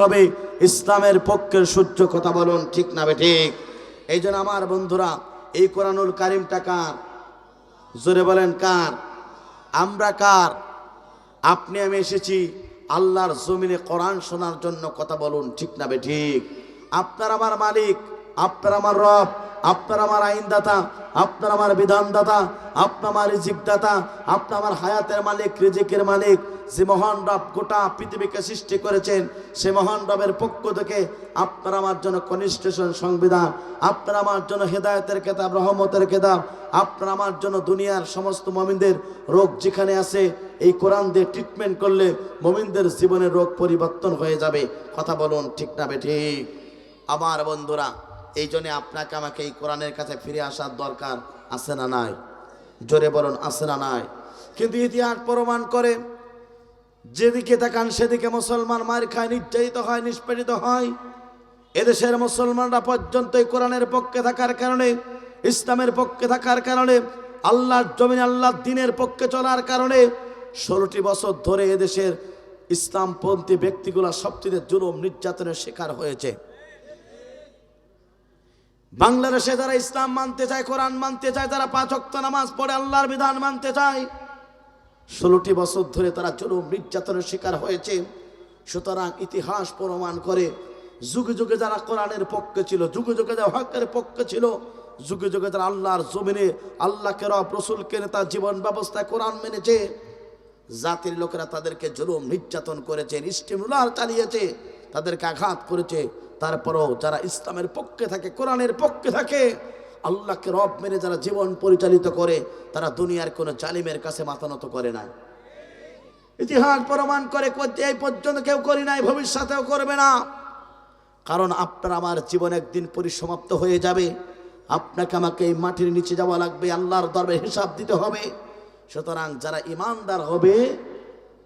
তবে ইসলামের পক্ষের সূর্য কথা বলুন, ঠিক না বে ঠিক? এই জন্য আমার বন্ধুরা, এই কোরআনুল কারিমটা কার? জোরে বলেন, কার? আমরা কার? আপনি, আমি এসেছি আল্লাহর জমিনে কোরআন শোনার জন্য কথা বলুন, ঠিক না বে ঠিক? আপনার আমার মালিক আপনার আমার রব, আপনার আমার আইনদাতা, আপনার আমার বিধানদাতা, আপনার আমার রিজিকদাতা, আপনার আমার হায়াতের মালিক, রিজিকের মালিক। যে মহান রব গোটা পৃথিবীকে সৃষ্টি করেছেন, সে মহান রবের পক্ষ থেকে আপনার আমার জন্য কনস্টিটিউশন সংবিধান, আপনার আমার জন্য হেদায়তের কেতাব, রহমতের কেতাব, আপনার আমার জন্য দুনিয়ার সমস্ত মমিনদের রোগ যেখানে আছে, এই কোরআন দিয়ে ট্রিটমেন্ট করলে মমিনদের জীবনের রোগ পরিবর্তন হয়ে যাবে। কথা বলুন ঠিক না বে ঠিক? আমার বন্ধুরা এই জন্য আপনাকে আমাকে এই কোরআনের কাছে ফিরে আসার দরকার আছে না নাই? জোরে বলুন, আছে না নাই? কিন্তু ইতিহাস প্রমাণ করে, যেদিকে তাকান সেদিকে মুসলমান মার খায়, নির্যাতিত হয়, নিষ্পেষিত হয়। এদেশের মুসলমানরা পর্যন্ত এই কোরআনের পক্ষে থাকার কারণে, ইসলামের পক্ষে থাকার কারণে, আল্লাহর জমিন, আল্লাহর দিনের পক্ষে চলার কারণে, ষোলোটি বছর ধরে এদেশের ইসলামপন্থী ব্যক্তিগুলো সবচেয়ে জুলুম, নির্যাতনের শিকার হয়েছে। বাংলাদেশে যারা ইসলাম মানতে চায়, কোরআন মানতে চায়, যারা পাঁচ ওয়াক্ত নামাজ পড়ে, আল্লাহর বিধান মানতে চায়, ষোলোটি বছর ধরে তারা জুলুম, নির্যাতনের শিকার হয়েছে। সুতরাং ইতিহাস প্রমাণ করে, যুগে যুগে যারা কোরআনের পক্ষে ছিল, যুগে যুগে যারা হকের পক্ষে ছিল, যুগে যুগে যারা আল্লাহর জমিনে, আল্লাহকে রব, রসুলকে তার জীবন ব্যবস্থায় কোরআন মেনেছে, জাতির লোকেরা তাদেরকে জুলুম, নির্যাতন করেছে স্টিমুলার চালিয়েছে, তাদেরকে আঘাত করেছে। তারপরও যারা ইসলামের পক্ষে থাকে, কোরআনের পক্ষে থাকে, আল্লাহকে রব মেনে যারা জীবন পরিচালিত করে, তারা দুনিয়ার কোনো জালিমের কাছে মাথা নত করে না ইতিহাস প্রমাণ করে এই পর্যন্ত কেউ করি নাই, ভবিষ্যতেও করবে না। কারণ আপনার আমার জীবন একদিন পরিসমাপ্ত হয়ে যাবে। আপনাকে আমাকে এই মাটির নিচে যাওয়া লাগবে, আল্লাহর দরবে হিসাব দিতে হবে। সুতরাং যারা ইমানদার হবে,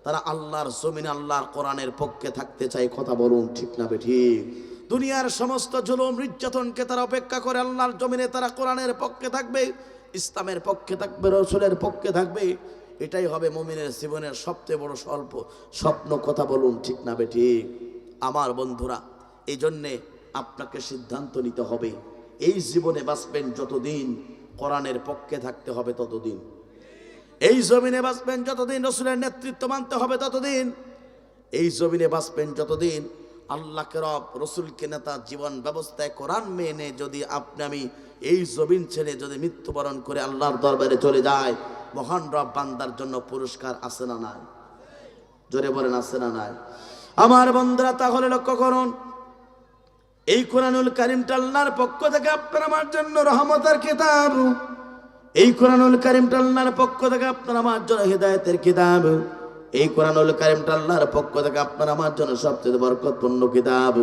তারা আল্লাহর জমিন, আল্লাহর কোরআনের পক্ষে থাকতে চায়, কথা বলুন ঠিক না বে ঠিক। দুনিয়ার সমস্ত জুলুম, নির্যাতনকে তারা অপেক্ষা করে, আল্লাহর জমিনে তারা কোরআনের পক্ষে থাকবে, ইসলামের পক্ষে থাকবে, রসুলের পক্ষে থাকবে। এটাই হবে মমিনের জীবনের সবচেয়ে বড় স্বল্প স্বপ্ন কথা বলুন, ঠিক না বে ঠিক? আমার বন্ধুরা এই জন্যে আপনাকে সিদ্ধান্ত নিতে হবে, এই জীবনে বাঁচবেন যতদিন কোরআনের পক্ষে থাকতে হবে ততদিন। এই জমিনে বাঁচবেন যতদিন রসুলের নেতৃত্ব মানতে হবে ততদিন। এই জমিনে বাঁচবেন যতদিন আল্লাহকে রব, রসুলকে নেতা, জীবন ব্যবস্থায় কোরআন মেনে যদি আপনি আমি এই জমিন ছেড়ে যদি মৃত্যুবরণ করে আল্লাহর দরবারে চলে যায় মহান রব বান্দার জন্য পুরস্কার আছে না নাই? জোরে বলেন, আছে না নাই? আমার বন্ধুরা, তাহলে লক্ষ্য করুন, এই কোরআনুল কারিমটা আল্লাহর পক্ষ থেকে আপনার আমার জন্য রহমতের কিতাব। এই কোরআনুল কারিমটা আল্লাহর পক্ষ থেকে আপনার আমার জন্য হৃদায়তের কিতাব। এই কোরআনুল কারিমটা আল্লাহর পক্ষ থেকে আপনার আমার জন্য সবচেয়ে বরকতপূর্ণ কিতাব।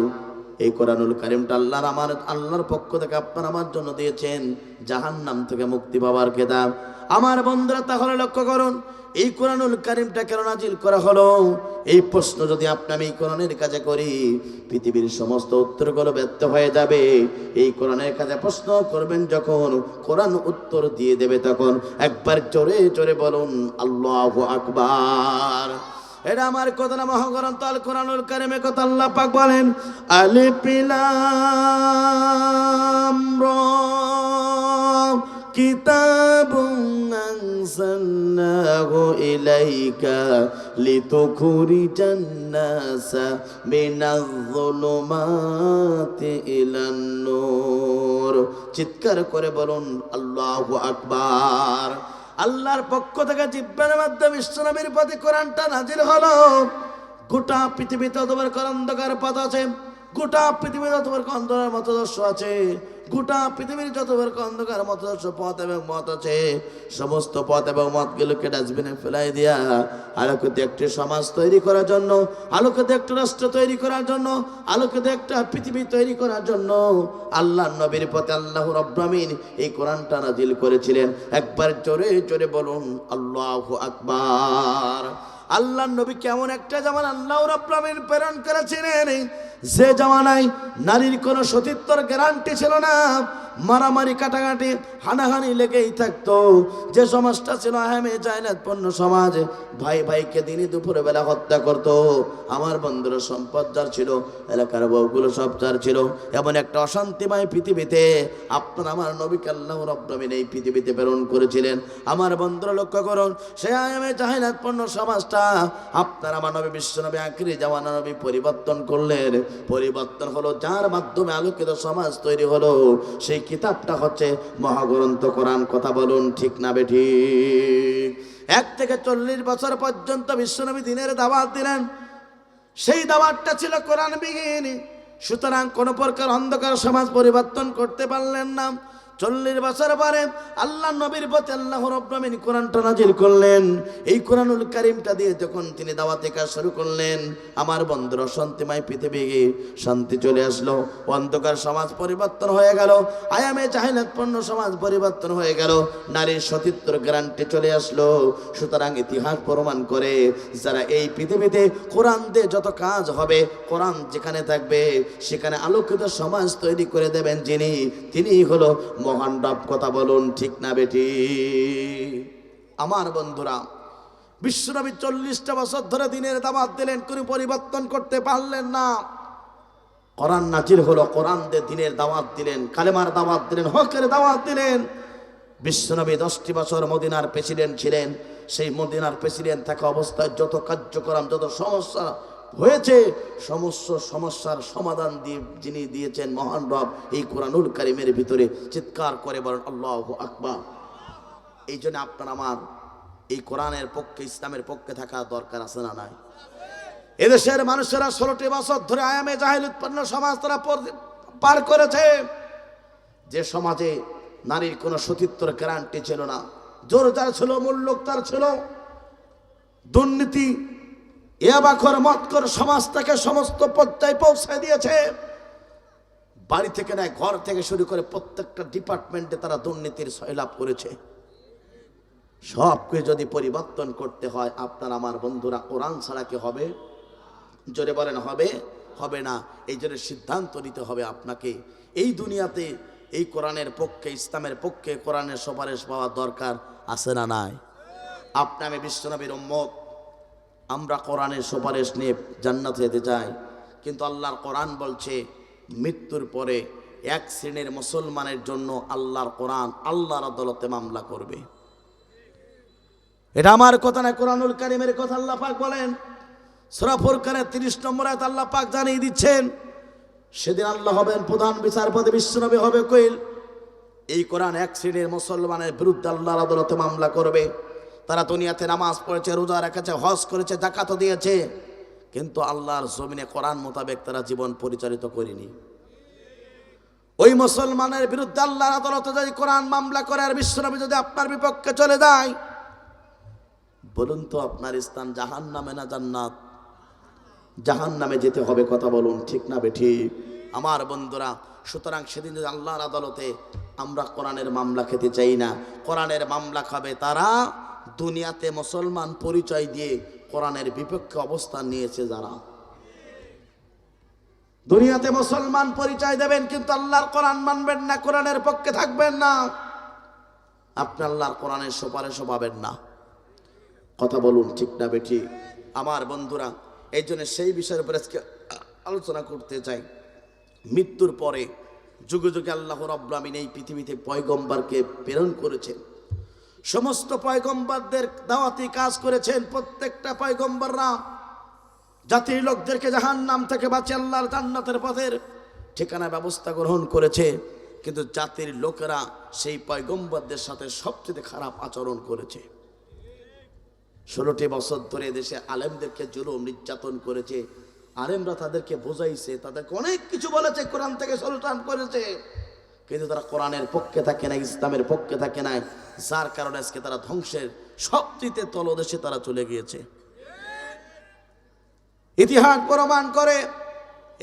এই কোরআনুল কারিমটা আল্লাহর আমার আল্লাহর পক্ষ থেকে আপনার আমার জন্য দিয়েছেন। জাহান নাম থেকে মুক্তি পাওয়ার কিতাব আমার বন্ধুরা, তাহলে লক্ষ্য করুন, এই কোরআনুল কারিমটা কেন নাজিল করা হলো? এই প্রশ্ন যদি আপনি আমি এই কোরআনের কাছে করি, পৃথিবীর সমস্ত উত্তরগুলো ব্যর্থ হয়ে যাবে। এই কোরআনের কাছে প্রশ্ন করবেন যখন, কোরআন উত্তর দিয়ে দেবে তখন। একবার জোরে জোরে বলুন, আল্লাহ আকবার। এটা আমার কথা না মহাগ্রন্থ আল কোরআনুল কারিমে কথা আল্লাহ পাক বলেন আলিপিলাম র كتاب أنزلناه إليك لتخرج الناس من الظلمات إلى النور চিৎকার করে বলুন আল্লাহ আকবার আল্লাহর পক্ষ থেকে জিব্বার মাধ্যমে ইসলামের প্রতি কোরআনটা নাজির হলো। গোটা পৃথিবীতে তোমার অন্ধকার পথ আছে। গোটা পৃথিবীতে তোমার অন্ধকার মতদর্শ আছে। গোটা পৃথিবীর যত প্রকার অন্ধকার, মতদর্শ পথ এবং মত আছে। সমস্ত পথ এবং মতগুলোকে ডাস্টবিনে ফেলাই দিয়া আলোকিত একটি সমাজ তৈরি করার জন্য, আলোকিত একটা রাষ্ট্র তৈরি করার জন্য, আলোকিত একটা পৃথিবী তৈরি করার জন্য আল্লাহ নবীর পথে আল্লাহ রব্রামিন এই কোরআনটা নাজিল করেছিলেন। একবার জোরে জোরে বলুন, আল্লাহ আকবার। আল্লাহ নবী কেমন একটা যেমন আল্লাহ রব্রামিন প্রেরণ করেছিলেন যে জামানায় নারীর কোনো সতীত্বর গ্যারান্টি ছিল না মারামারি, কাটাকাটি, হানাহানি লেগেই থাকতো। যে সমাজটা ছিল আহমে জায়নাতপন্ন সমাজ, ভাই ভাইকে দিনই দুপুরে বেলা হত্যা করত। আমার বন্ধুর সম্পদ যার ছিল, এলাকার বউগুলো সব যার ছিল। এমন একটা অশান্তিময় পৃথিবীতে আপনার, আমার নবীকে আল্লাহ রব্বামিন এই পৃথিবীতে প্রেরণ করেছিলেন। আমার বন্ধুরা লক্ষ্য করুন, সে আয়ামে জাহিনাতপন্ন সমাজটা আপনার, আমার নবী বিশ্বনবী আখিরি জামানা নবী পরিবর্তন করলেন। পরিবর্তন হলো, যার মাধ্যমে আলোকিত সমাজ তৈরি হলো, সেই কিতাবটা হচ্ছে মহাগ্রন্থ, কোরআন, কথা বলুন, ঠিক না বেঠি? এক থেকে চল্লিশ বছর পর্যন্ত বিশ্বনবী দিনের দাওয়াত দিলেন। সেই দাওয়াতটা ছিল কোরআন বিহীন সুতরাং কোন প্রকার অন্ধকার সমাজ পরিবর্তন করতে পারলেন না। চল্লিশ বছর পরে আল্লাহ নবীর প্রতি আল্লাহ রব্বামিন কোরআনটা নাজির করলেন। এই কোরআনুল কারিমটা দিয়ে যখন তিনি দাওয়াতে কাজ শুরু করলেন, আমার বন্ধুর, শান্তিময় পৃথিবী শান্তি চলে আসলো। অন্ধকার সমাজ পরিবর্তন হয়ে গেল, আয়ামে জাহিলাতপূর্ণ সমাজ পরিবর্তন হয়ে গেল, নারীর সতীত্বর গ্যারান্টি চলে আসলো। সুতরাং ইতিহাস প্রমাণ করে যারা এই পৃথিবীতে কোরআন দিয়ে যত কাজ হবে, কোরআন যেখানে থাকবে, সেখানে আলোকিত সমাজ তৈরি করে দেবেন যিনি তিনি হলো রব কথা বলুন, ঠিক না বেটি? আমার বন্ধুরা, বিশ্বনবী চল্লিশটা বছর ধরে দিনের দাবাত দিলেন, কোনো পরিবর্তন করতে পারলেন না। কোরআন নাজির হলো, কোরআন দিয়ে দিনের দাওয়াত দিলেন, কালেমার দাওয়াত দিলেন, হকের দাওয়াত দিলেন। বিশ্বনবী দশটি বছর মদিনার প্রেসিডেন্ট ছিলেন, সেই মদিনার প্রেসিডেন্ট থাকা অবস্থায় যত কার্যক্রম, যত সমস্যা হয়েছে। সমস্ত সমস্যার সমাধান দিয়ে যিনি দিয়েছেন মহান রব, এই কোরআনুল কারিমের ভিতরে চিৎকার করে বলেন, আল্লাহ আকবার। এই জন্য আপনার আমার এই কোরআনের পক্ষে, ইসলামের পক্ষে থাকা দরকার আছে না নাই? এদেশের মানুষেরা ষোলোটি বছর ধরে আয়ামে জাহিল উৎপন্ন সমাজ তারা পর- করেছে। যে সমাজে নারীর কোনো সতীত্বর গ্যারান্টি ছিল না জোর যার ছিল মূল্যক তার ছিল, দুর্নীতি ইয়াবাখর মতকর সমাজ থেকে সমস্ত পর্যায়ে পৌঁছায় দিয়েছে। বাড়ি থেকে নয়, ঘর থেকে শুরু করে প্রত্যেকটা ডিপার্টমেন্টে তারা দুর্নীতির সয়লাভ করেছে। সবকে যদি পরিবর্তন করতে হয়, আপনার আমার বন্ধুরা কোরআন ছাড়া কি হবে? জোরে বলেন, হবে? হবে না। এই জন্য সিদ্ধান্ত নিতে হবে আপনাকে। এই দুনিয়াতে এই কোরআনের পক্ষে, ইসলামের পক্ষে কোরআনের সুপারিশ পাওয়া দরকার আছে না নাই? আপনি আমি বিশ্বনবীর উম্মত আমরা কোরআনের সুপারিশ নিয়ে জান্নাত যেতে চাই। কিন্তু আল্লাহর কোরআন বলছে, মৃত্যুর পরে এক শ্রেণির মুসলমানের জন্য আল্লাহর কোরআন আল্লাহর আদালতে মামলা করবে। এটা আমার কথা না, কোরআনুল কারিমের কথা আল্লাহ পাক বলেন। সূরা ফুরকানের 30 নম্বর আয়াত আল্লাহ পাক জানিয়ে দিচ্ছেন, সেদিন আল্লাহ হবেন প্রধান বিচারপতি, বিশ্বনবী হবে কইল, এই কোরআন এক শ্রেণির মুসলমানের বিরুদ্ধে আল্লাহর আদালতে মামলা করবে। তারা দুনিয়াতে নামাজ পড়েছে, রোজা রেখেছে, হজ করেছে জাকাতও দিয়েছে। কিন্তু আল্লাহর জমিনে কোরআন মোতাবেক তারা জীবন পরিচালিত করেনি। ওই মুসলমানের বিরুদ্ধে আল্লাহর আদালতে যদি কোরআন মামলা করে আর বিশ্বনবী যদি আপনার বিপক্ষে চলে যায়, বলুন তো আপনার স্থান জাহান নামে না জান্নাত? জাহান নামে যেতে হবে কথা বলুন, ঠিক না বেঠিক আমার বন্ধুরা, সুতরাং সেদিন যদি আল্লাহর আদালতে আমরা কোরআনের মামলা খেতে চাই না, কোরআনের মামলা খাবে তারা দুনিয়াতে মুসলমান পরিচয় দিয়ে কোরআনের বিপক্ষে অবস্থান নিয়েছে যারা। দুনিয়াতে মুসলমান পরিচয় দেবেন কিন্তু আল্লাহর কোরআন মানবেন না, কোরআনের পক্ষে থাকবেন না। আপনি আল্লাহর কোরআনের সুপারিশও পাবেন না। কথা বলুন ঠিক না বেঠি? আমার বন্ধুরা, এই জন্য সেই বিষয়ের উপরে আজকে আলোচনা করতে চাই। মৃত্যুর পরে যুগে যুগে আল্লাহ রব্লামিন এই পৃথিবীতে পয়গম্বরকে প্রেরণ করেছেন। সমস্ত পয়গম্বরদের দাওয়াতি কাজ করেছেন প্রত্যেকটা পয়গম্বররা। জাতির লোকদেরকে জাহান নাম থেকে বাঁচিয়ে আল্লাহর জান্নাতের পথের ঠিকানা, ব্যবস্থা গ্রহণ করেছে। কিন্তু জাতির লোকেরা সেই পয়গম্বরদের সাথে সবচেয়ে খারাপ আচরণ করেছে। ষোলোটি বছর ধরে দেশে আলেমদেরকে জুলুম, নির্যাতন করেছে। আলেমরা তাদেরকে বোঝাইছে, তাদেরকে অনেক কিছু বলেছে, কোরআন থেকে সলুটান করেছে। কিন্তু তারা কোরআনের পক্ষে থাকে না, ইসলামের পক্ষে থাকে না। যার কারণে আজকে তারা ধ্বংসের সবচেয়ে তলদেশে তারা চলে গিয়েছে। ইতিহাস প্রমাণ করে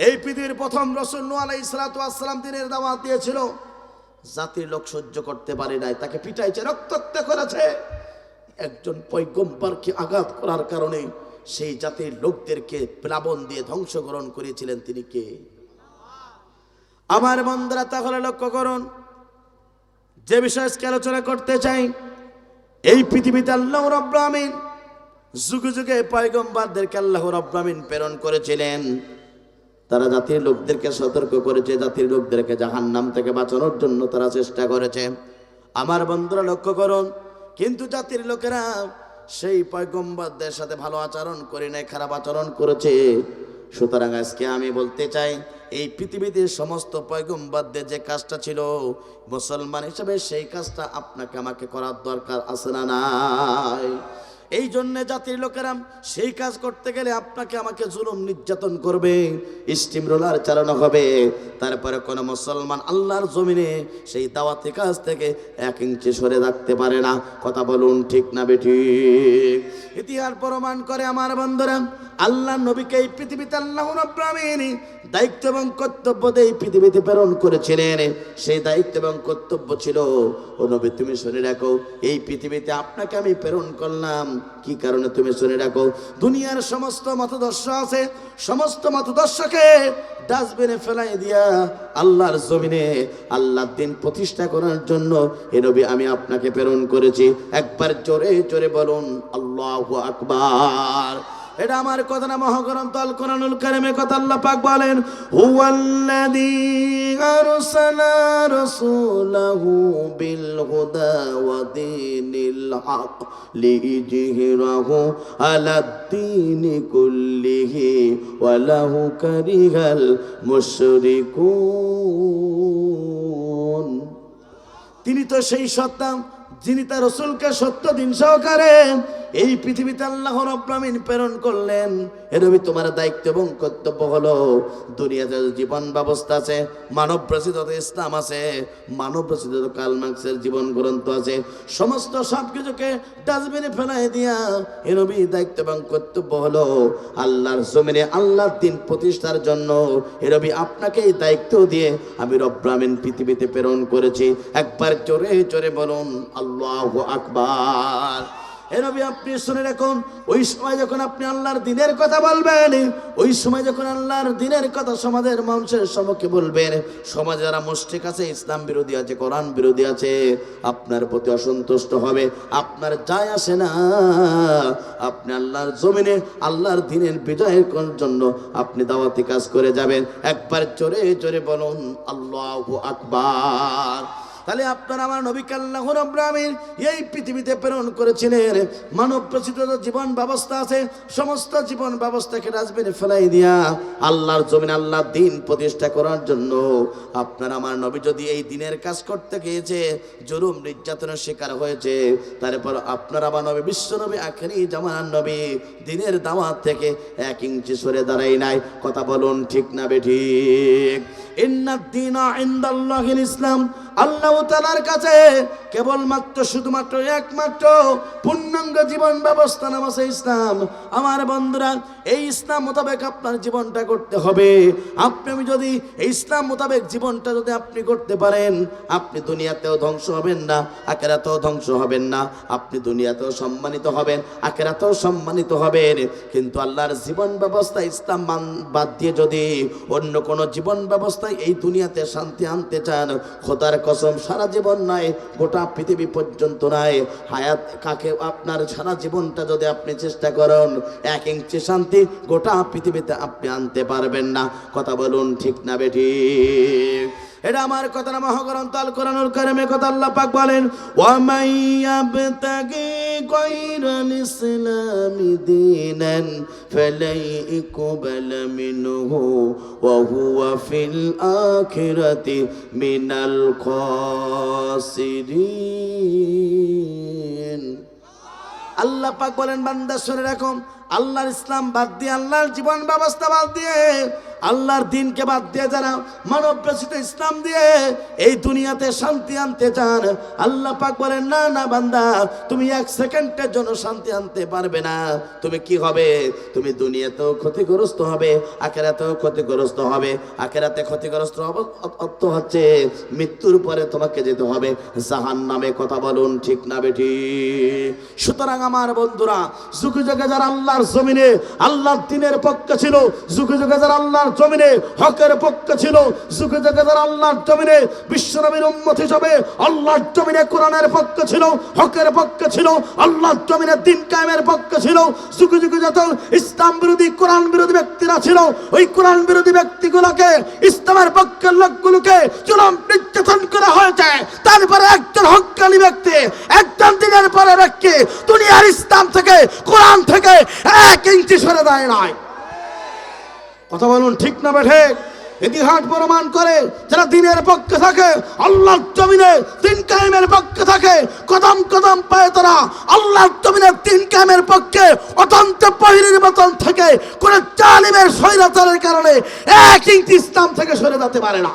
এই পৃথিবীর প্রথম রসুল আলাই ইসলাতাম দিনের দাওয়াত দিয়েছিল। জাতির লোক সহ্য করতে পারে নাই, তাকে পিটাইছে, রক্তাক্ত করেছে। একজন পৈগম্বরকে আঘাত করার কারণে সেই জাতির লোকদেরকে প্লাবন দিয়ে ধ্বংসগ্রহণ করেছিলেন তিনি কে? আমার বন্ধুরা তাহলে লক্ষ্য করুন, যে বিষয়ে আলোচনা করতে চাই, এই পৃথিবীতে আল্লাহ রব্রামিন যুগে যুগে পয়গম্বারদেরকে আল্লাহ রব্রামিন প্রেরণ করেছিলেন। তারা জাতির লোকদেরকে সতর্ক করেছে, জাতির লোকদেরকে জাহান নাম থেকে বাঁচানোর জন্য তারা চেষ্টা করেছে। আমার বন্ধুরা লক্ষ্য করুন, কিন্তু জাতির লোকেরা সেই পয়গম্বরদের সাথে ভালো আচরণ করে নাই, খারাপ আচরণ করেছে। সুতরাং আজকে আমি বলতে চাই, এই পৃথিবীতে সমস্ত পয়গম্বরদের যে কাজটা ছিল, মুসলমান হিসেবে সেই কাজটা আপনাকে আমাকে করার দরকার আছে না নাই? এই জন্যে জাতির লোকেরা সেই কাজ করতে গেলে আপনাকে আমাকে জুলুম নির্যাতন করবে, স্টিম রোলার চালানো হবে। তারপরে কোনো মুসলমান আল্লাহর জমিনে সেই দাওয়াতি কাজ থেকে এক ইঞ্চি সরে রাখতে পারে না। কথা বলুন ঠিক না বেঠিক ইতিহাস প্রমাণ করে আমার বন্ধুরা, আল্লাহ নবীকে এই পৃথিবীতে আল্লাহ রব্রামিন দায়িত্ব এবং কর্তব্য দিয়ে পৃথিবীতে প্রেরণ করেছিলেন। সেই দায়িত্ব এবং কর্তব্য ছিল, ও নবী, তুমি শুনে রাখো, এই পৃথিবীতে আপনাকে আমি প্রেরণ করলাম কি কারণে তুমি শুনে রাখো? দুনিয়ার সমস্ত মতদর্শ আছে। সমস্ত মতদর্শকে ডাস্টবিনে ফেলাই দিয়া আল্লাহর জমিনে আল্লাহর দিন প্রতিষ্ঠা করার জন্য এ নবী, আমি আপনাকে প্রেরণ করেছি। একবার জোরে জোরে বলুন, আল্লাহ আকবার। এটা আমার কথা না, মহাগ্রন্থ আল কোরআনুল কারিমে কথা আল্লাহ পাক বলেন, হুয়াল্লাযী আরসালা রাসূলাহু বিল হুদা ওয়া দীনিল হক লিইজহিরাহু আলাদ-দীনি কুল্লিহি ওয়া লাহু কারিহাল মুশরিকুন। তিনি তো সেই সত্তা যিনি তার রসুলকে সত্য দিন সহকারে এই পৃথিবীতে আল্লাহ রব্রামিন প্রেরণ করলেন এরবি তোমার দায়িত্ব এবং কর্তব্য হলো, দুনিয়াতে জীবন ব্যবস্থা আছে, মানব প্রসিদ্ধ ইসলাম আছে, মানব প্রসিদ্ধ কাল মার্ক্সের জীবন গ্রন্থ আছে, সমস্ত সব কিছুকে ডাস্টবিনে ফেলাই দিয়া এরবি দায়িত্ব এবং কর্তব্য হলো আল্লাহর জমিনে আল্লাহর দিন প্রতিষ্ঠার জন্য এরবি আপনাকে এই দায়িত্ব দিয়ে আমি রব্রামিন পৃথিবীতে প্রেরণ করেছি। একবার জোরে জোরে বলুন, আল্লাহ আকবার। এরবি আপনি ওই সময় যখন আপনি আল্লাহর দিনের কথা বলবেন, ওই সময় যখন আল্লাহর দিনের কথা সমাজের মানুষের বলবেন, সমাজে যারা আছে, ইসলাম বিরোধী আছে, কোরআন বিরোধী আছে, আপনার প্রতি অসন্তুষ্ট হবে, আপনার যায় আসে না। আপনি আল্লাহর জমিনে, আল্লাহর দিনের বিজয়ের জন্য আপনি দাওয়াতি কাজ করে যাবেন। একবার জোরে জোরে বলুন, আল্লাহ আকবার। তাহলে আপনার আমার নবীকে আল্লাহ রব্রামিন এই পৃথিবীতে প্রেরণ করেছিলেন। মানব প্রচিত জীবন ব্যবস্থা আছে, সমস্ত জীবন ব্যবস্থাকে ডাস্টবিনে ফেলাই দিয়া আল্লাহর জমিন আল্লাহর দিন প্রতিষ্ঠা করার জন্য আপনার আমার নবী যদি এই দিনের কাজ করতে গিয়েছে, জুলুম, নির্যাতনের শিকার হয়েছে, তারপর আপনার আমার নবী, বিশ্ব নবী, আখেরি জামানার নবী, দিনের দাওয়াত থেকে এক ইঞ্চি সরে দাঁড়াই নাই। কথা বলুন ঠিক না বেঠিক ইন্নাদ্দিন ইন্দাল্লাহিল ইসলাম, আল্লাহ তালার কাছে কেবলমাত্র, শুধুমাত্র একমাত্র পূর্ণাঙ্গ জীবন ব্যবস্থা নাম আছে ইসলাম। আমার বন্ধুরা, এই ইসলাম মোতাবেক আপনার জীবনটা করতে হবে। আপনি, আমি যদি ইসলাম মোতাবেক জীবনটা যদি আপনি করতে পারেন, আপনি দুনিয়াতেও ধ্বংস হবেন না আকেরাতেও ধ্বংস হবেন না। আপনি দুনিয়াতেও সম্মানিত হবেন আকেরাতেও সম্মানিত হবেন। কিন্তু আল্লাহর জীবন ব্যবস্থা ইসলাম মান- বাদ দিয়ে যদি অন্য কোনো জীবন ব্যবস্থায় এই দুনিয়াতে শান্তি আনতে চান, খোদার কসম সারা জীবন নাই, গোটা পৃথিবী পর্যন্ত নাই। হায়াত কাকে, আপনার সারা জীবনটা যদি আপনি চেষ্টা করেন, এক ইঞ্চি শান্তি গোটা পৃথিবীতে আপনি আনতে পারবেন না। কথা বলুন ঠিক না বেঠি এটা আমার কথা না, মহাগ্রন্থ আল কোরআনুল কারিমে কথা আল্লাহ পাক বলেন, ওয়ামাই ইয়াবতাগি গায়রাল ইসলামি দীনান ফালাই ইকবালা মিনহু ওয়া হুয়া ফিল আখিরাতি মিনাল খাসিরিন. আল্লাহ পাক বলেন, বান্দা, শুনে রাখুন আল্লাহর ইসলাম বাদ দিয়ে, আল্লাহর জীবন ব্যবস্থা বাদ দিয়ে, আল্লাহর দিনকে বাদ দিয়ে যারা মানব রচিত ইসলাম দিয়ে এই দুনিয়াতে শান্তি আনতে চান, আল্লাহ পাক বলেন, না না, বান্দা, তুমি এক সেকেন্ডের জন্য শান্তি আনতে পারবে না। তুমি কি হবে? তুমি দুনিয়াতেও ক্ষতিগ্রস্ত হবে, আখেরাতেও ক্ষতিগ্রস্ত হবে, আখেরাতে ক্ষতিগ্রস্ত অর্থ হচ্ছে মৃত্যুর পরে তোমাকে যেতে হবে। জাহান নামে কথা বলুন, ঠিক না বেটি সুতরাং আমার বন্ধুরা, যুগে যুগে যারা আল্লাহর আল্লাহর জমিনে আল্লাহর দিনের পক্ষে ছিল, যুগে যুগে যারা আল্লাহর জমিনে হকের পক্ষে ছিল, যুগে যুগে যারা আল্লাহর জমিনে বিশ্বনবীর উম্মত হিসাবে আল্লাহর জমিনে কোরআনের পক্ষে ছিল, হকের পক্ষে ছিল, আল্লাহর জমিনে দিন কায়েমের পক্ষে ছিল, যুগে যুগে যত ইসলাম বিরোধী, কোরআন বিরোধী ব্যক্তিরা ছিল, ওই কোরআন বিরোধী ব্যক্তিগুলোকে, ইসলামের পক্ষের লোকগুলোকে চরম নির্যাতন করা হয়েছে তারপরে একজন হকানি ব্যক্তি, একজন দিনের পরে ব্যক্তি দুনিয়ার ইসলাম থেকে, কোরআন থেকে এক ইঞ্চি সরে দেয় নাই। কথা বলুন ঠিক না বেঠে ইতিহাস প্রমাণ করে যারা দিনের পক্ষে থাকে, আল্লাহর জমিনে দিন কায়েমের পক্ষে থাকে, কদম কদম পায় তারা আল্লাহর জমিনের দিন কায়েমের পক্ষে অতন্ত পহিরের মতন থেকে, কোন জালিমের স্বৈরাচারের কারণে এক ইঞ্চি ইসলাম থেকে সরে যেতে পারে না।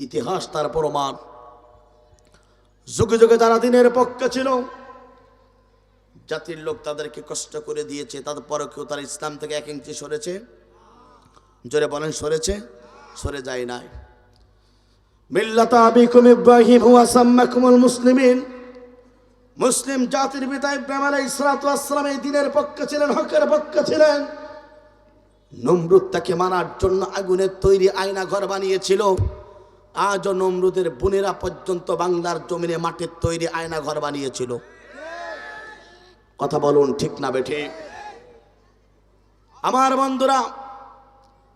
ইতিহাস তার প্রমাণ। যুগে যুগে যারা দিনের পক্ষে ছিল, জাতির লোক তাদেরকে কষ্ট করে দিয়েছে তারপরে কেউ তার ইসলাম থেকে এক ইঞ্চি সরেছে, জোরে বলেন সরেছে, সরে যায় নাই। মিল্লাতা আবিকুম ইব্রাহিম হুয়া মুসলিমিন। মুসলিম জাতির পিতা ইব্রাহিম আলাইহিস সালাতু ওয়াসসালাম এই দিনের পক্ষে ছিলেন, হকের পক্ষে ছিলেন। নমরুদ তাকে মারার জন্য আগুনের তৈরি আয়না ঘর বানিয়েছিল। আজও নমরুদের বোনেরা পর্যন্ত বাংলার জমিনে মাটির তৈরি আয়না ঘর বানিয়েছিল। কথা বলুন ঠিক না বেঠে। আমার বন্ধুরা,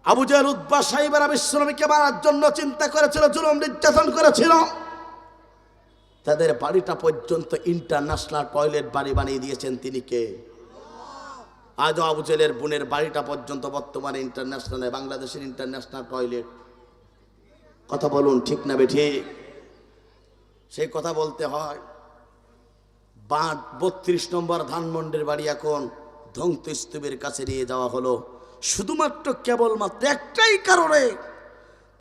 আবু জাহেল উদ্বা সাহেবেরা বিশ্বনবীকে মারার জন্য চিন্তা করেছিল, জুলুম নির্যাতন করেছিল। তাদের বাড়িটা পর্যন্ত ইন্টারন্যাশনাল টয়লেট বাড়ি বানিয়ে দিয়েছেন তিনি কে? আজও আবু জেলের বোনের বাড়িটা পর্যন্ত বর্তমানে ইন্টারন্যাশনাল বাংলাদেশের ইন্টারন্যাশনাল টয়লেট। কথা বলুন, ঠিক না বেঠি সেই কথা বলতে হয় বা বত্রিশ নম্বর ধানমন্ডির বাড়ি এখন ধ্বংস স্তূপের কাছে নিয়ে যাওয়া হলো। শুধুমাত্র কেবলমাত্র একটাই কারণে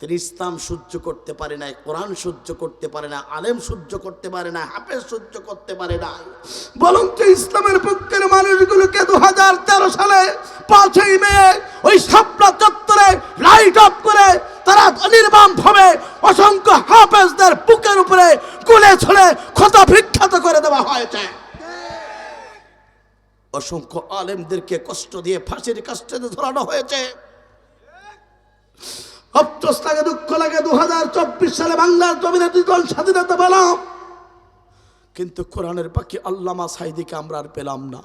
তিনি ইসলাম সহ্য করতে পারে না কোরআন সহ্য করতে পারে না, আলেম সহ্য করতে পারে না, হাফেজ সহ্য করতে পারে না বরং তো ইসলামের পক্ষের মানুষগুলোকে দু হাজার তেরো সালে পাঁচই মে ওই সাপলা চত্বরে লাইট অফ তারা নির্মাণ ভাবে অসংখ্য হাফেজদের বুকের উপরে গুলে ছুলে ক্ষত বিখ্যাত করে দেওয়া হয়েছে। অসংখ্য আলেমদেরকে কষ্ট দিয়ে ফাঁসির কাস্টে ধরানো হয়েছে। অফসোস লাগে, দুঃখ লাগে দু হাজার চব্বিশ সালে বাংলার জমিনে দুজন স্বাধীনতা পেলাম কিন্তু কোরআনের পাখি আল্লামা সাইদিকে আমরা আর পেলাম না।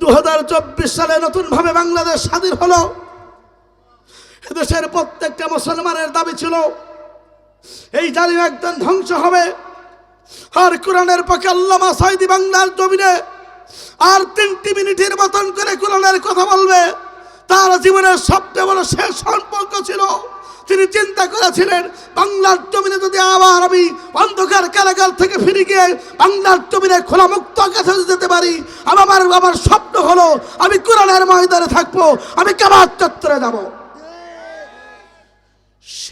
দু হাজার চব্বিশ সালে নতুন ভাবে বাংলাদেশ স্বাধীন হলো। দেশের প্রত্যেকটা মুসলমানের দাবি ছিল, এই জালিম একদম ধ্বংস হবে। আর কোরআনের পাখি আল্লামা সাইদি বাংলার জমিনে আর তিনটি মিনিটের মতন করে কোরআনের কথা বলবে। তার জীবনের সবচেয়ে বড় শেষ সম্পর্ক ছিল, তিনি চিন্তা করেছিলেন, বাংলার জমিনে যদি আবার আমি অন্ধকার কারাগার থেকে ফিরে গিয়ে বাংলার জমিনে খোলা মুক্ত আকাশে যেতে পারি, আমার আমার স্বপ্ন হলো আমি কোরআনের ময়দানে থাকব, আমি কাবার চত্বরে যাব।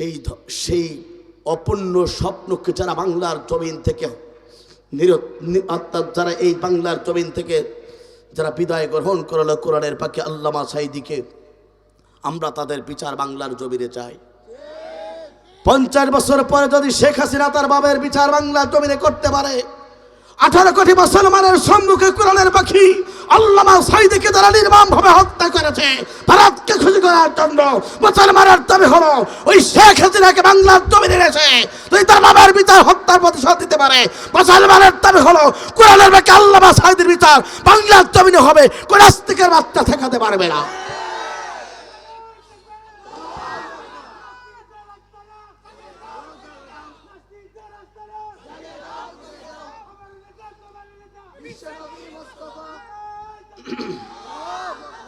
সেই সেই অপূর্ণ স্বপ্নকে যারা বাংলার জমিন থেকে অর্থাৎ যারা এই বাংলার জমিন থেকে যারা বিদায় গ্রহণ করল কোরআনের পাখি আল্লামা সাইদিকে আমরা তাদের বিচার বাংলার জমিনে চাই। পঞ্চাশ বছর পরে যদি শেখ হাসিনা তার বাবের বিচার বাংলার জমিনে করতে পারে আঠারো কোটি মুসলমানের সম্মুখে কোরআনের পাখি আল্লামা সাইদিকে তারা নির্মম ভাবে হত্যা করেছে। ভারতকে খুশি করার জন্য মুসলমানের দাবি হলো, ওই শেখ হাসিনাকে বাংলার জমিনে এনেছে যদি তার বাবার বিচার হত্যার প্রতিশোধ দিতে পারে, মুসলমানের দাবি হলো, কোরআনের পাখি আল্লামা সাইদির বিচার বাংলার জমিনে হবে, কোন আস্তিকের বাচ্চা ঠেকাতে পারবে না।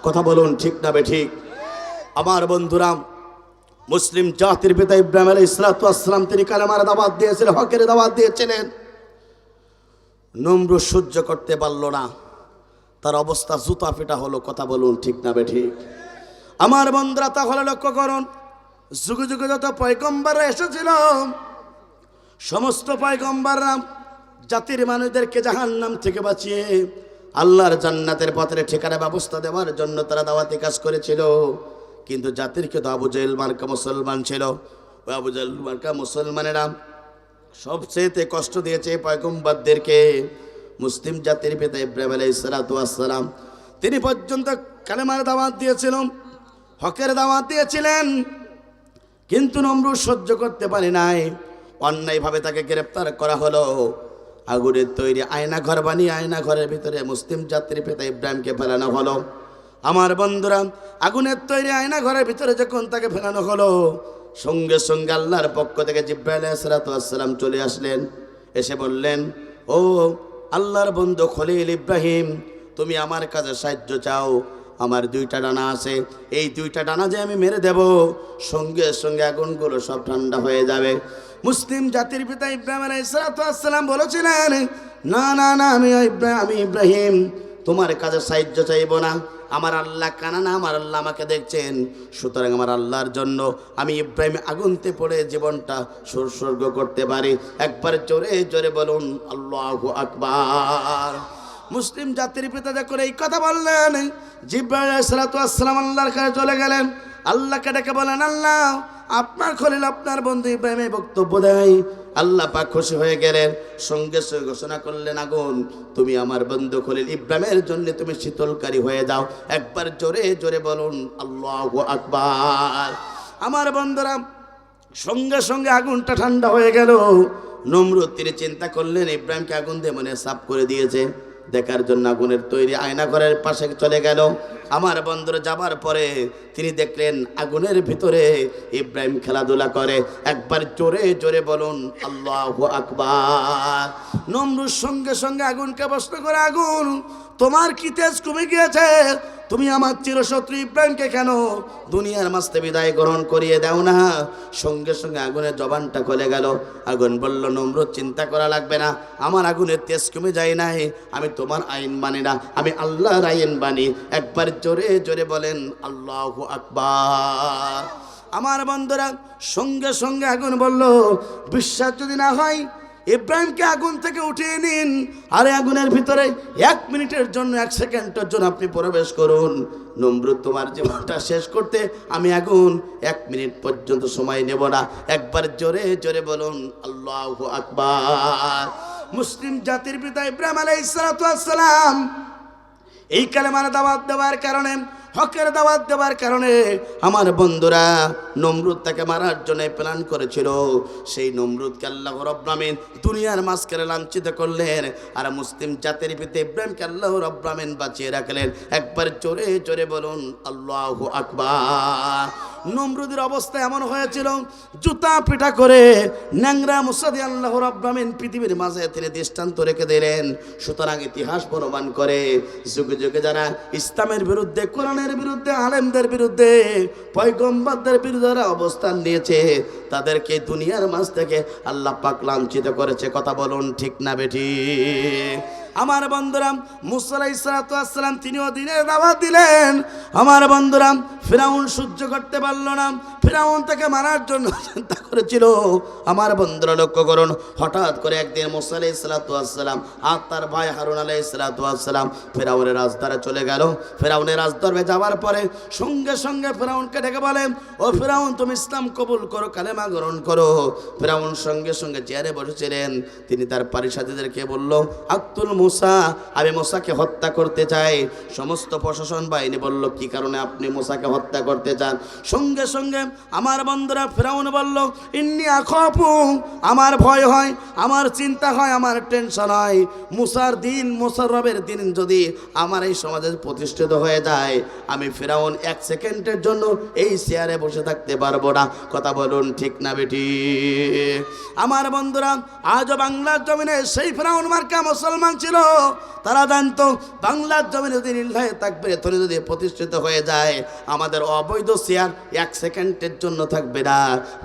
কথা বলুন, ঠিক না বে ঠিক আমার বন্ধুরাম, মুসলিম জাতির পিতা ইব্রাহিম আলাই ইসলাতাম তিনি কালামার দাবাত দিয়েছিলেন হকের দাবাত দিয়েছিলেন। নম্র সহ্য করতে পারল না। তার অবস্থা জুতা ফেটা হলো, কথা বলুন, ঠিক না বে ঠিক আমার বন্ধুরা, তাহলে লক্ষ্য করুন, যুগে যুগে যত পয়গম্বররা এসেছিল, সমস্ত পয়গম্বররা জাতির মানুষদেরকে জাহান্নাম থেকে বাঁচিয়ে আল্লাহর জান্নাতের পথের ঠিকানা ব্যবস্থা দেওয়ার জন্য তারা দাওয়াতি কাজ করেছিল। কিন্তু জাতির কিন্তু আবু জেল মার্কা মুসলমান ছিল। আবু জেল মার্কা মুসলমানেরা সবচেয়েতে কষ্ট দিয়েছে পয়গম্বরদেরকে। মুসলিম জাতির পিতা ইব্রাহিম আলাই সালাম, তিনি পর্যন্ত কালেমার দাওয়াত দিয়েছিলেন হকের দাওয়াত দিয়েছিলেন। কিন্তু নমরুদ সহ্য করতে পারে নাই। অন্যায়ভাবে তাকে গ্রেপ্তার করা হলো। আগুনের তৈরি আয়না ঘর বানিয়ে আয়না ঘরের ভিতরে মুসলিম যাত্রী পেতা ইব্রাহিমকে ফেলানো হলো। আমার বন্ধুরা, আগুনের তৈরি আয়না ঘরের ভিতরে যখন তাকে ফেলানো হলো, সঙ্গে সঙ্গে আল্লাহর পক্ষ থেকে জিব্রাইল চলে আসলেন। এসে বললেন, ও আল্লাহর বন্ধু খলিল ইব্রাহিম, তুমি আমার কাছে সাহায্য চাও। আমার দুইটা ডানা আছে, এই দুইটা ডানা যে আমি মেরে দেব, সঙ্গে সঙ্গে আগুনগুলো সব ঠান্ডা হয়ে যাবে। মুসলিম জাতির পিতা ইব্রাহিম আলাইসালাম বলেছিলেন, না না না, আমি ইব্রাহিম আমি ইব্রাহিম, তোমার কাছে সাহায্য চাইব না। আমার আল্লাহ কানা না, আমার আল্লাহ আমাকে দেখছেন। সুতরাং আমার আল্লাহর জন্য আমি ইব্রাহিম আগুনতে পড়ে জীবনটা সুরসর্গ করতে পারি। একবার জোরে জোরে বলুন, আল্লাহ আকবার। মুসলিম জাতির পিতা যখন এই কথা বললেন জিব্রাহিম আল্লাহর কাছে চলে গেলেন। আল্লাহকে ডেকে বলেন আল্লাহ আপনার খলিল, আপনার বন্ধু ইব্রাহিমে বক্তব্য দেয়। আল্লাহ পাক খুশি হয়ে গেলেন, সঙ্গে সঙ্গে ঘোষণা করলেন, আগুন, তুমি আমার বন্ধু খলিল ইব্রাহিমের জন্য তুমি শীতলকারী হয়ে যাও। একবার জোরে জোরে বলুন, আল্লাহ আকবার। আমার বন্ধুরা, সঙ্গে সঙ্গে আগুনটা ঠান্ডা হয়ে গেল। নমরুদ তিনি চিন্তা করলেন, ইব্রাহিমকে আগুন দিয়ে মনে সাফ করে দিয়েছে। দেখার জন্য আগুনের তৈরি আয়না ঘরের পাশে চলে গেল। আমার বন্ধুরা যাবার পরে তিনি দেখলেন আগুনের ভিতরে ইব্রাহিম খেলাধুলা করে। একবার জোরে জোরে বলুন, আল্লাহ আকবার। নমরুর সঙ্গে সঙ্গে আগুনকে প্রশ্ন করে, আগুন, তোমার কি তেজ কমে গিয়েছে? তুমি আমার চিরশত্রু ইব্রাহিমকে কেন দুনিয়ার মাস্তে বিদায় গ্রহণ করিয়ে দাও না? সঙ্গে সঙ্গে আগুনের জবানটা খুলে গেল। আগুন বলল নম্র চিন্তা করা লাগবে না। আমার আগুনের তেজ কমে যায় নাই। আমি তোমার আইন মানি না। আমি আল্লাহর আইন মানি। একবার জোরে জোরে বলেন, আল্লাহ আকবার। আমার বন্ধুরা সঙ্গে সঙ্গে আগুন বলল, বিশ্বাস যদি না হয়, ইব্রাহিমকে আগুন থেকে উঠিয়ে নিন। আরে আগুনের ভিতরে এক মিনিটের জন্য, এক সেকেন্ডের জন্য আপনি প্রবেশ করুন। নমরুদ, তোমার জীবনটা শেষ করতে আমি আগুন এক মিনিট পর্যন্ত সময় নেব না। একবার জোরে জোরে বলুন, আল্লাহ আকবার। মুসলিম জাতির পিতা ইব্রাহিম আলাইসালাম এই কালেমার দাওয়াত দেওয়ার কারণে, হকের দাওয়াত দেওয়ার কারণে আমার বন্ধুরা নমরুদ তাকে মারার জন্য প্ল্যান করেছিল। সেই নমরুদকে আল্লাহ রব্রামিন দুনিয়ার মাঝখানে লাঞ্ছিত করলেন আর মুসলিম জাতির পিতে ইব্রাহিমকে আল্লাহ রব্রামিন বাঁচিয়ে রাখলেন। একবার চোরে চোরে বলুন, আল্লাহ আকবার। নমরুদের অবস্থা এমন হয়েছিল, জুতা পিঠা করে ন্যাংরা মুসাদি আল্লাহ রব্রামিন পৃথিবীর মাঝে তিনি দৃষ্টান্ত রেখে দিলেন। সুতরাং ইতিহাস প্রমাণ করে, যুগে যুগে যারা ইসলামের বিরুদ্ধে, কোরআনের বিরুদ্ধে, আলেমদের বিরুদ্ধে, পয়গম্বরদের বিরুদ্ধে অবস্থান নিয়েছে তাদেরকে দুনিয়ার মাঝ থেকে আল্লাহ পাক লাঞ্ছিত করেছে। কথা বলুন ঠিক না বেটি আমার বন্ধুরাম মুসালাই সালাতাম তিনিও দিনের দাওয়াত দিলেন। আমার বন্ধুরাম ফেরাউন সহ্য করতে পারল না। ফেরাউন তাকে মারার জন্য চিন্তা করেছিল। আমার বন্ধুরা, লক্ষ্য করুন, হঠাৎ করে একদিন মুসা আলাই সালাতাম আর তার ভাই হারুন আলাই সালাতাম ফেরাউনের রাজধারে চলে গেল। ফেরাউনের রাজদরবে যাওয়ার পরে সঙ্গে সঙ্গে ফেরাউনকে ডেকে বলে, ও ফেরাউন, তুমি ইসলাম কবুল করো, কালেমা গ্রহণ করো। ফেরাউন সঙ্গে সঙ্গে চেয়ারে বসেছিলেন। তিনি তার পারিসাথীদেরকে বলল আক্তুল মুসা, আমি মুসাকে হত্যা করতে চাই। সমস্ত প্রশাসন বাহিনী বলল, কি কারণে আপনি মুসাকে হত্যা করতে চান? সঙ্গে সঙ্গে আমার বন্ধুরা ফেরাউন বলল, ইন্নি আখপু আমার ভয় হয়, আমার চিন্তা হয়, আমার টেনশন হয়। মুসার দিন মুসাররবের দিন যদি আমার এই সমাজে প্রতিষ্ঠিত হয়ে যায়, আমি ফেরাউন এক সেকেন্ডের জন্য এই চেয়ারে বসে থাকতে পারব না। কথা বলুন, ঠিক না বেটি? আমার বন্ধুরা, আজও বাংলার জমিনে সেই ফেরাউন মার্কা মুসলমান ছিল। তারা জানতো, বাংলার জমিনে যদি নির্ণয় থাকবে যদি প্রতিষ্ঠিত হয়ে যায়, আমাদের অবৈধ শেয়ার এক সেকেন্ডের জন্য থাকবে না।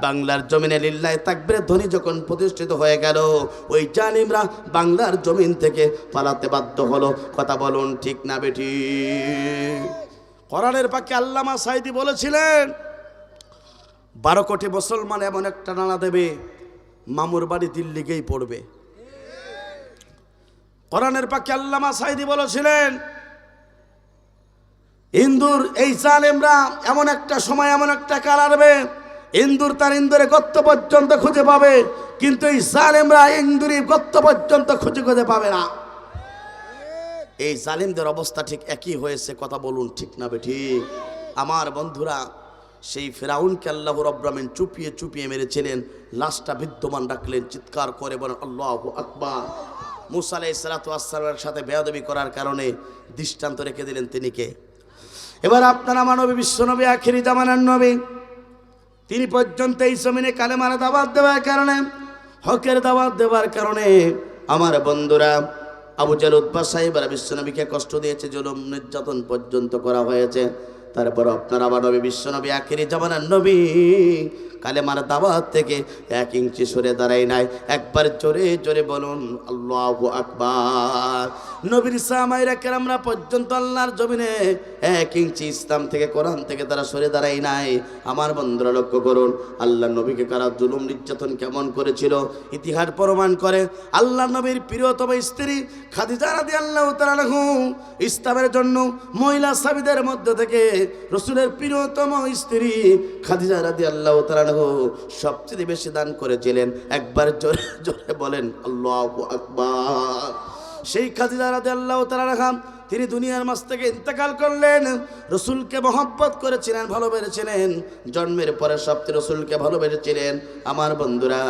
বাংলার জমিনে লিল্লায় থাকবে ধনী যখন প্রতিষ্ঠিত হয়ে গেল, ওই জালিমরা বাংলার জমিন থেকে পালাতে বাধ্য হলো। কথা বলুন ঠিক না বেটি কোরআনের পাকে আল্লামা সাইদি বলেছিলেন, বারো কোটি মুসলমান এমন একটা নানা দেবে, মামুর বাড়ি দিল্লিকেই পড়বে। কোরআনের পাকে আল্লামা সাইদি বলেছিলেন ইন্দুর, এই জালেমরা এমন একটা সময়, এমন একটা কাল আসবে, ইন্দুর তার ইন্দুরে গত্ত পর্যন্ত খুঁজে পাবে, কিন্তু এই জালেমরা ইন্দুরি গত্ত পর্যন্ত খুঁজে খুঁজে পাবে না। এই জালিমদের অবস্থা ঠিক একই হয়েছে, কথা বলুন ঠিক না বে ঠিক? আমার বন্ধুরা, সেই ফেরাউনকে আল্লাহ রব্রামিন চুপিয়ে চুপিয়ে মেরেছিলেন, লাশটা বিদ্যমান রাখলেন, চিৎকার করে বলেন, আল্লাহ আকবার। মুসা আলাই সালাতামের সাথে বেয়াদবি করার কারণে দৃষ্টান্ত রেখে দিলেন তিনি কে? এবার আপনার আমার নবী, বিশ্বনবী, আখেরি জামানার নবী। তিনি পর্যন্ত এই জমিনে কালেমার দাবাত দেওয়ার কারণে, হকের দাবাত দেওয়ার কারণে আমার বন্ধুরা আবু জাল উদ্বাস সাহেবরা বিশ্বনবীকে কষ্ট দিয়েছে, জুলুম নির্যাতন পর্যন্ত করা হয়েছে। তারপর আপনার আবার নবী, বিশ্বনবী, আখেরি জামানার নবী কালেমার দাবাত থেকে এক ইঞ্চি সরে দাঁড়াই নাই। একবার জোরে জোরে বলুন, আল্লাহ আকবার। নবীর সামাইরা কেরামরা পর্যন্ত আল্লাহর জমিনে এক ইঞ্চি ইসলাম থেকে কোরআন থেকে তারা সরে দাঁড়াই নাই। আমার বন্ধুরা লক্ষ্য করুন, আল্লাহ নবীকে কারা জুলুম নির্যাতন কেমন করেছিল? ইতিহাস প্রমাণ করে, আল্লাহ নবীর প্রিয়তম স্ত্রী খাদিজা রাদি আল্লাহ তালাহু ইসলামের জন্য মহিলা সাবিদের মধ্য থেকে রসুলের প্রিয়তম স্ত্রী খাদিজা রাদি আল্লাহ সবচেয়ে বেশি দান করেছিলেন। একবার জোরে জোরে বলেন, আল্লাহ আকবার। সেই খাদিজা রাদি আল্লাহ তালাহা তিনি দুনিয়ার মাছ থেকে ইন্তেকাল করলেন, রসুলকে মহব্বত করেছিলেন ভালোবেসেছিলেন জন্মের পরে সবচেয়ে রসুলকে ভালোবেসেছিলেন আমার বন্ধুরা,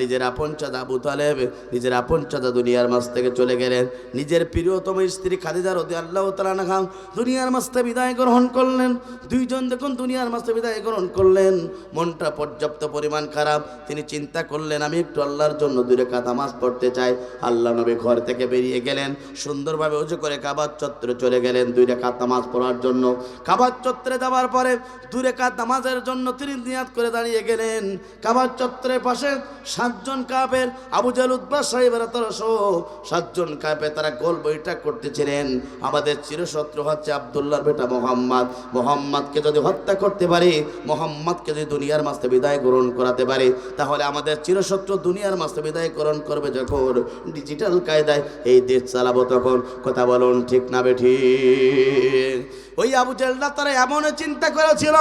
নিজের আপন চাঁদা আবু তালেব, নিজের আপন চাঁদা দুনিয়ার মাছ থেকে চলে গেলেন। নিজের প্রিয়তম স্ত্রী খাদিজা রদি আল্লাহ তালা খান দুনিয়ার মাছতে বিদায় গ্রহণ করলেন। দুইজন দেখুন দুনিয়ার মাছতে বিদায় গ্রহণ করলেন। মনটা পর্যাপ্ত পরিমাণ খারাপ। তিনি চিন্তা করলেন, আমি একটু আল্লাহর জন্য দূরে কাদা মাছ পড়তে চাই। আল্লাহ নবী ঘর থেকে বেরিয়ে গেলেন। সুন্দরভাবে উঁচু করে কাবার চত্বরে চলে গেলেন দুই রেখাত নামাজ পড়ার জন্য। কাবার চত্বরে যাওয়ার পরে দুই রেখাত নামাজের জন্য তিনি নিয়াত করে দাঁড়িয়ে গেলেন। কাবার চত্বরের পাশে সাতজন কাপের আবু জাল উদ্বাস সাহেবের তেরোশো সাতজন কাপে তারা গোল বৈঠক করতেছিলেন। আমাদের চিরশত্রু হচ্ছে আবদুল্লাহর বেটা মোহাম্মদ। মোহাম্মদকে যদি হত্যা করতে পারি, মোহাম্মদকে যদি দুনিয়ার মাঝে বিদায় গ্রহণ করাতে পারি, তাহলে আমাদের চিরশত্রু দুনিয়ার মাঝে বিদায় গ্রহণ করবে যখন। ডিজিটাল কায়দায় এই দেশ চালাবো তখন। কথা বলুন ঠিক না বেঠি। ওই আবু জেলদা তারা এমন চিন্তা করেছিল,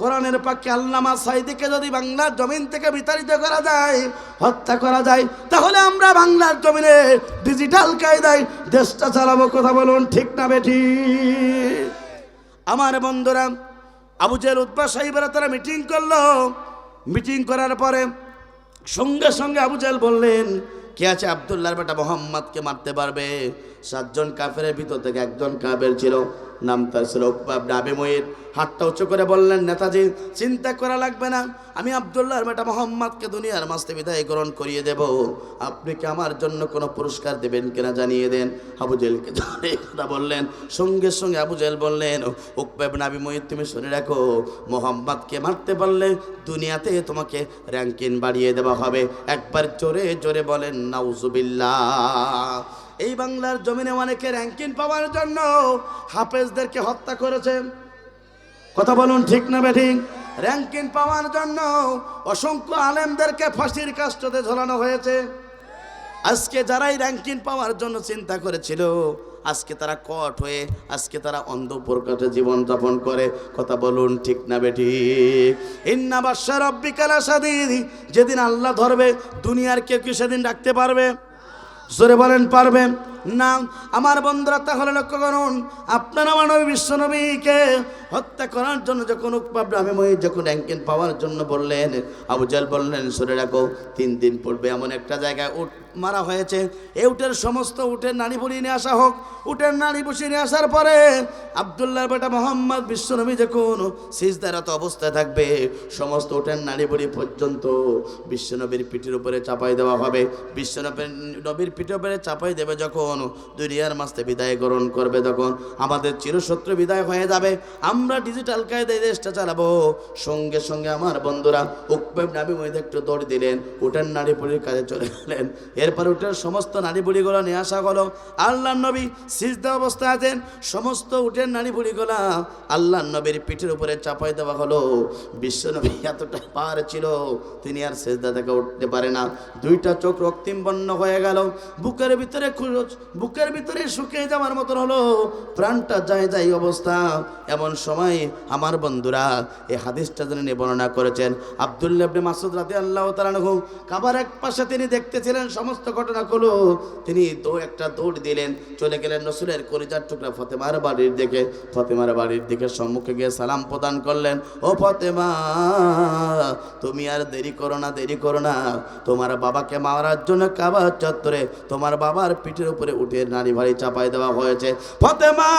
কোরআনের পাকে আল্লামা সাইদিকে যদি বাংলার জমিন থেকে বিতাড়িত করা যায়, হত্যা করা যায়, তাহলে আমরা বাংলার জমিনে ডিজিটাল কায়দায় দেশটা চালাবো, কথা বলুন ঠিক না বেঠি? আমার বন্ধুরা, আবু জেল উদ্বাস সাহিবেরা তারা মিটিং করল। মিটিং করার পরে সঙ্গে সঙ্গে আবু জাহেল বললেন কে আছে আবদুল্লাহর বেটা মোহাম্মদকে মারতে পারবে? সাতজন কাফের ভিতর থেকে একজন কাফের ছিল। নাম তার ছিল নাবি মহির হাতটা উঁচু করে বললেন, নেতাজি, চিন্তা করা লাগবে না, আমি আবদুল্লাহর বেটা মোহাম্মদকে দুনিয়ার মাস্তে বিদায় গ্রহণ করিয়ে দেব। আপনি কি আমার জন্য কোনো পুরস্কার দেবেন কিনা জানিয়ে দেন? আবু জেলকে কথা বললেন। সঙ্গে সঙ্গে আবু জেল বললেন উকবেব নাবি মহির তুমি শুনে রাখো, মোহাম্মদকে মারতে পারলে দুনিয়াতে তোমাকে র্যাঙ্কিং বাড়িয়ে দেওয়া হবে। একবার জোরে জোরে বলেন, নাউজুবিল্লাহ। এই বাংলার জমিনে অনেকে র্যাঙ্কিং পাওয়ার জন্য হাফেজদেরকে হত্যা করেছে। কথা বলুন ঠিক না বেঠিক? র্যাঙ্কিং পাওয়ার জন্য অসংখ্য আলেমদেরকে ফাঁসির কাষ্টতে ঝোলানো হয়েছে। আজকে যারাই র্যাঙ্কিং পাওয়ার জন্য চিন্তা করেছিল, আজকে তারা কট হয়ে, আজকে তারা অন্ধ প্রকাশে জীবনযাপন করে, কথা বলুন ঠিক না বেটি ইন্না বাদশা রব্বিকালা সাদিদি যেদিন আল্লাহ ধরবে, দুনিয়ার কেউ কি সেদিন ডাকতে পারবে? জোরে বলেন পারবেন? না আমার বন্ধুরা, তাহলে লক্ষ্য করুন, আপনার আমার নবী বিশ্বনবীকে হত্যা করার জন্য যখন আমি মই যখন র্যাঙ্কিন পাওয়ার জন্য বললেন, আবু জাল বললেন, সরে রাখো, তিন দিন পড়বে এমন একটা জায়গায় উঠ মারা হয়েছে এ উটের সমস্ত উটের নারী বলিয়ে নিয়ে আসা হোক। উটের নারী বসিয়ে নিয়ে আসার পরে আবদুল্লাহ বেটা মোহাম্মদ বিশ্বনবী যখন সিজদারত অবস্থায় থাকবে, সমস্ত উটের নারী বড়ি পর্যন্ত বিশ্বনবীর পিঠের উপরে চাপাই দেওয়া হবে। বিশ্বনবীর নবীর পিঠের উপরে চাপাই দেবে যখন দুনিয়ার মাসতে বিদায় গ্রহণ করবে, তখন আমাদের চিরশত্রু বিদায় হয়ে যাবে। আমরা ডিজিটাল কায়দায় দেশটা চালাবো। সঙ্গে সঙ্গে আমার বন্ধুরা উকবেব নাবি মহিদা একটু দৌড় দিলেন, উটের নারী বুড়ির কাজে চলে গেলেন। এরপর উটের সমস্ত নারী বুড়িগুলো নিয়ে আসা হলো। আল্লাহ নবী সিজদা অবস্থায় আছেন। সমস্ত উটের নারী বুড়িগুলা আল্লাহ নবীর পিঠের উপরে চাপাই দেওয়া হলো। বিশ্ব নবী এতটা পার ছিল, তিনি আর সেজদা থেকে উঠতে পারে না। দুইটা চোখ রক্তিম বন্য হয়ে গেল। বুকের ভিতরে বুকের ভিতরে শুকিয়ে যাওয়ার মতন হলো, প্রাণটা যায় যায় অবস্থা। এমন সময় আমার বন্ধুরা এই হাদিসটা যেন বর্ণনা করেছেন। আবদুল্লাবনে মাসুদ রাতে আল্লাহ তালানহু কাবার এক পাশে তিনি দেখতেছিলেন সমস্ত ঘটনাগুলো। তিনি দৌ একটা দৌড় দিলেন, চলে গেলেন রসুলের কলিজার টুকরা ফতেমার বাড়ির দিকে। ফতেমার বাড়ির দিকে সম্মুখে গিয়ে সালাম প্রদান করলেন, ও ফতেমা, তুমি আর দেরি করো না, দেরি করো না। তোমার বাবাকে মারার জন্য কাবার চত্বরে তোমার বাবার পিঠের উপরে উঠে নারী ভারী চাপাই দেওয়া হয়েছে। ফতেমা!